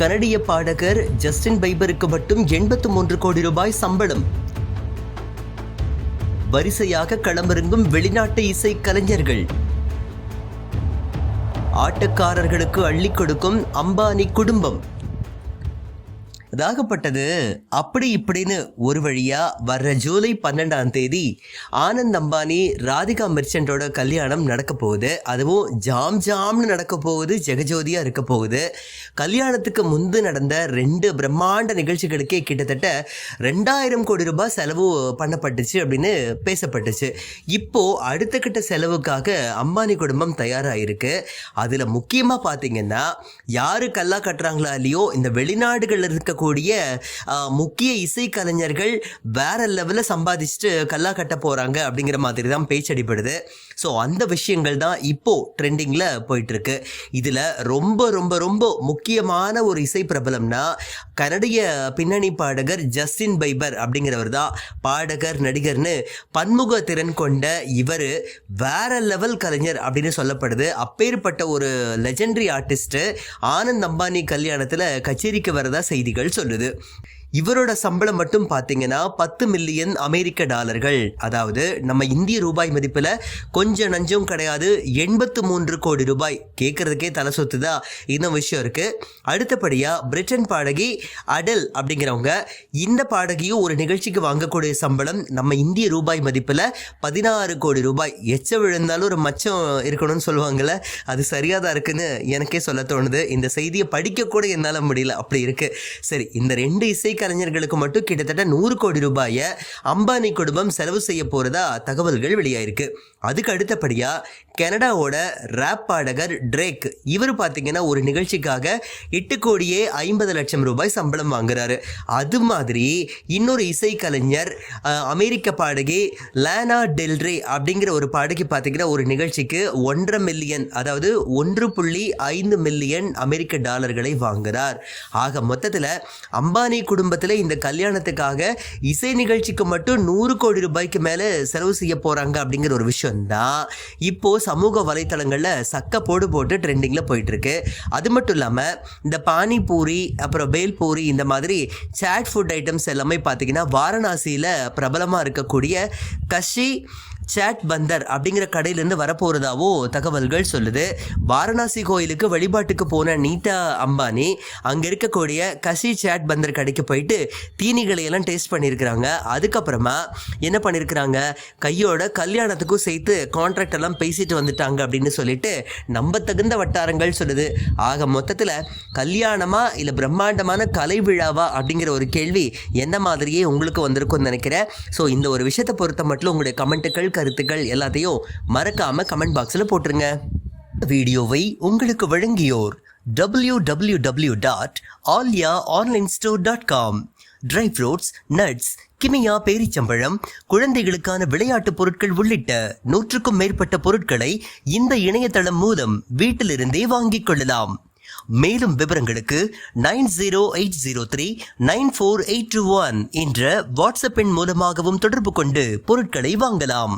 கனடிய பாடகர் ஜஸ்டின் பைபருக்கு மட்டும் எண்பத்து மூன்று கோடி ரூபாய் சம்பளம். வரிசையாக களமிறங்கும் வெளிநாட்டு இசை கலைஞர்கள். ஆட்டக்காரர்களுக்கு அள்ளிக் கொடுக்கும் அம்பானி குடும்பம். அதாகப்பட்டது அப்படி இப்படின்னு ஒரு வழியாக வர்ற ஜூலை பன்னெண்டாம் தேதி ஆனந்த் அம்பானி ராதிகா மெர்ச்சன்டோட கல்யாணம் நடக்க போகுது. அதுவும் ஜாம் ஜாம்னு நடக்க போகுது ஜெகஜோதியாக இருக்க போகுது. கல்யாணத்துக்கு முன்பு நடந்த ரெண்டு பிரம்மாண்ட நிகழ்ச்சிகளுக்கே கிட்டத்தட்ட ரெண்டாயிரம் கோடி ரூபாய் செலவு பண்ணப்பட்டுச்சு அப்படின்னு பேசப்பட்டுச்சு. இப்போ அடுத்த கிட்ட செலவுக்காக அம்பானி குடும்பம் தயாராகிருக்கு அதில் முக்கியமாக பார்த்தீங்கன்னா யாரு கல்லா கட்டுறாங்களா இல்லையோ இந்த வெளிநாடுகளில் இருக்க இருக்கக்கூடிய முக்கிய இசைக்கலைஞர்கள் வேற லெவலில் சம்பாதிச்சுட்டு கல்லா கட்ட போகிறாங்க அப்படிங்கிற மாதிரி தான் பேச்சடிப்படுது ஸோ அந்த விஷயங்கள் தான் இப்போ ட்ரெண்டிங்கில் போயிட்டுருக்கு. இதில் ரொம்ப ரொம்ப ரொம்ப முக்கியமான ஒரு இசை பிரபலம்னா கனடிய பின்னணி பாடகர் ஜஸ்டின் பைபர் அப்படிங்கிறவர் தான். பாடகர் நடிகர்னு பன்முக திறன் கொண்ட இவர் வேற லெவல் கலைஞர் அப்படின்னு சொல்லப்படுது. அப்பேற்பட்ட ஒரு லெஜெண்டரி ஆர்டிஸ்ட்டு ஆனந்த் அம்பானி கல்யாணத்தில் கச்சேரிக்கு வரதா செய்திகள் சொல்லுது. இவரோட சம்பளம் மட்டும் பார்த்தீங்கன்னா பத்து மில்லியன் அமெரிக்க டாலர்கள். அதாவது நம்ம இந்திய ரூபாய் மதிப்பில் கொஞ்சம் நஞ்சம் கிடையாது எண்பத்து மூன்று கோடி ரூபாய். கேட்குறதுக்கே தலை சொத்துதா? இன்னும் விஷயம் இருக்கு. அடுத்தபடியாக பிரிட்டன் பாடகி அடல் அப்படிங்கிறவங்க இந்த பாடகியும் ஒரு நிகழ்ச்சிக்கு வாங்கக்கூடிய சம்பளம் நம்ம இந்திய ரூபாய் மதிப்பில் பதினாறு கோடி ரூபாய். எச்ச விழுந்தாலும் ஒரு மச்சம் இருக்கணும்னு சொல்லுவாங்கள்ல அது சரியாக தான் இருக்குன்னு எனக்கே சொல்ல தோணுது. இந்த செய்தியை படிக்க கூட என்னால் முடியல. அப்படி இருக்கு. சரி இந்த ரெண்டு இசை கலைஞர்களுக்கு மட்டும் கிட்டத்தட்ட நூறு கோடி ரூபாயை அம்பானி குடும்பம் செலவு செய்ய போகிறதா தகவல்கள் வெளியாயிருக்கு. அதுக்கு அடுத்தபடியா கனடாவோட ரேப் பாடகர் ட்ரேக் இவர் பார்த்தீங்கன்னா ஒரு நிகழ்ச்சிக்காக எட்டு கோடியே ஐம்பது லட்சம் ரூபாய் சம்பளம் வாங்குறாரு. அது மாதிரி இன்னொரு இசைக்கலைஞர் அமெரிக்க பாடகி லேனா டெல்ரே அப்படிங்கிற ஒரு பாடகி பார்த்தீங்கன்னா ஒரு நிகழ்ச்சிக்கு ஒன்றரை மில்லியன் அதாவது ஒன்று புள்ளி ஐந்து மில்லியன் அமெரிக்க டாலர்களை வாங்குறார். ஆக மொத்தத்தில் அம்பானி குடும்பத்தில் இந்த கல்யாணத்துக்காக இசை நிகழ்ச்சிக்கு மட்டும் நூறு கோடி ரூபாய்க்கு மேலே செலவு செய்ய போகிறாங்க அப்படிங்கிற ஒரு விஷயம் தான் இப்போ சமூக வலைத்தளங்களில் சக்க போடு போட்டு ட்ரெண்டிங்கில் போயிட்டுருக்கு. அது மட்டும் இல்லாமல் இந்த பானிபூரி அப்புறம் பேல்பூரி இந்த மாதிரி சேட் ஃபுட் ஐட்டம்ஸ் எல்லாமே பார்த்தீங்கன்னா வாரணாசியில் பிரபலமாக இருக்கக்கூடிய கஷி சேட் பந்தர் அப்படிங்கிற கடையிலேருந்து வரப்போகிறதாவோ தகவல்கள் சொல்லுது. வாரணாசி கோயிலுக்கு வழிபாட்டுக்கு போன நீதா அம்பானி அங்கே இருக்கக்கூடிய கசி சேட் பந்தர் கடைக்கு போயிட்டு தீனிகளை எல்லாம் டேஸ்ட் பண்ணியிருக்கிறாங்க அதுக்கப்புறமா என்ன பண்ணியிருக்கிறாங்க கையோட கல்யாணத்துக்கும் சேர்த்து கான்ட்ராக்ட் எல்லாம் பேசிட்டு வந்துட்டாங்க அப்படின்னு சொல்லிட்டு நம்ப தகுந்த வட்டாரங்கள் சொல்லுது. ஆக மொத்தத்தில் கல்யாணமா இல்லை பிரம்மாண்டமான கலை விழாவா அப்படிங்கிற ஒரு கேள்வி என்ன மாதிரியே உங்களுக்கு வந்திருக்கும்னு நினைக்கிறேன். ஸோ இந்த ஒரு விஷயத்தை பொறுத்த மட்டும் உங்களுடைய கமெண்ட்டுகள் கருத்துக்கள் எல்லாத்தையும் மறக்காம கமெண்ட் பாக்ஸில் போட்டுருங்க. வீடியோவை உங்களுக்கு வழங்கியோர் W W W dot Alya online store dot com dry fruits nuts கிமியா பேரிச்சம்பழம் குழந்தைகளுக்கான விளையாட்டுப் பொருட்கள் உள்ளிட்ட நூற்றுக்கும் மேற்பட்ட பொருட்களை இந்த இணையதளம் மூலம் வீட்டிலிருந்தே வாங்கிக் கொள்ளலாம். மேலும் விவரங்களுக்கு nine zero eight zero three nine four eight two one என்ற வாட்ஸ்அப் எண் மூலமாகவும் தொடர்பு கொண்டு பொருட்களை வாங்கலாம்.